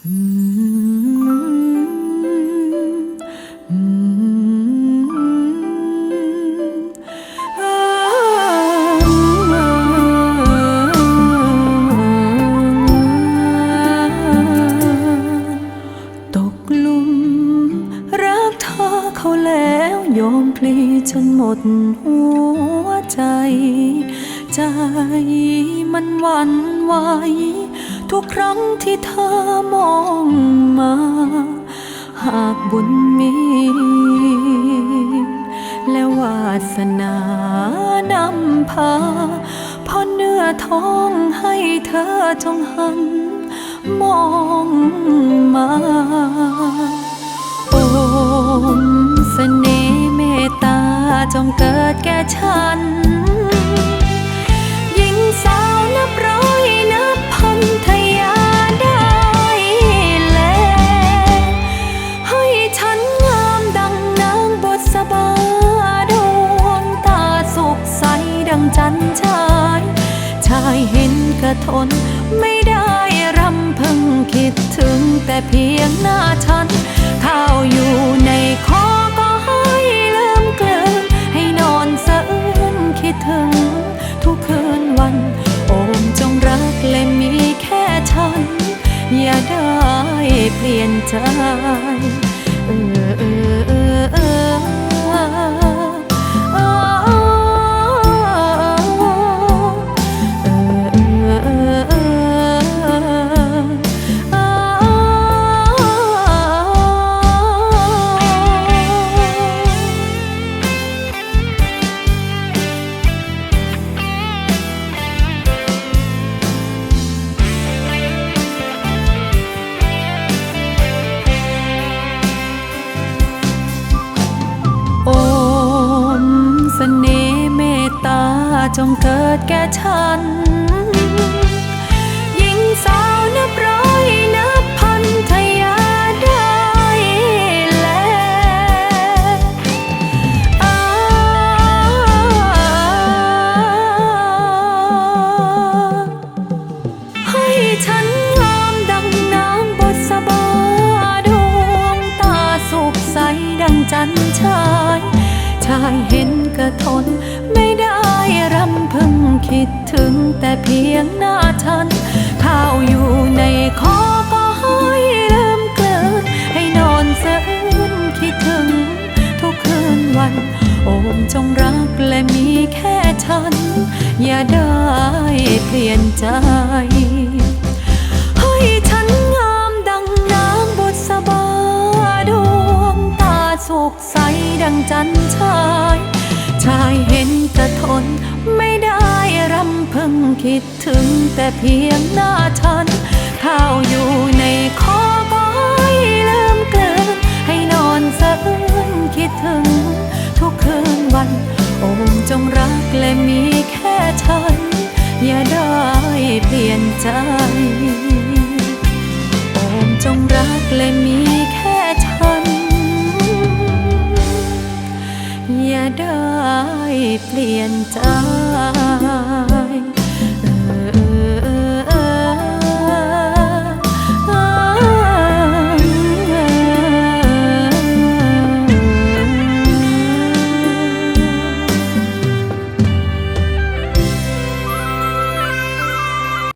ตกหลุมรักเธอเขาแล้วยอมพลีจนหมดหัวใจ ใจมันหวั่นไหว ทุกครั้งที่เธอมองมา หากบุญมี และวาสนานำพาพอเนื้อท้องให้เธอจงหัน มองมาโอมเสน่ห์เมตตาจงเกิดแก่ฉัน ห็นกระทน ไม่ได้รำพึงคิดถึงแต่เพียงหน้าฉัน ข้าวอยู่ในคอก็ให้ลืมกลืนให้นอนสะอื้นคิดถึง ทุกคืนวัน โอมจงรักและมีแค่ฉัน อย่าได้เปลี่ยนใจเออเออเออ จงเกิดแก่ฉันหญิงสาวนับร้อยนับพันทยาได้แลอาให้ฉันงามดังน้ำบทสบาดวงตาสุขใสดังจันทรายชายเห็นกระทน แต่เพียงหน้าฉัน ข้าวอยู่ในคอก็ห้อยลืมเกลืนให้นอนเส้นคิดถึง ทุกคืนวัน โอมจงรักและมีแค่ฉัน อย่าได้เปลี่ยนใจให้ฉันงามดังนางบุษบาดวงตาสุขใสดังจันทรายชายเห็นกระทน ไม่ได้รำพึงคิดถึงแต่เพียงหน้าฉันข้าวอยู่ในคอก็ให้ลืมเกลืนให้นอนสะอื้นคิดถึง ทุกคืนวัน โอมจงรักและมีแค่ฉัน อย่าได้เปลี่ยนใจ อย่าได้เปลี่ยนใจ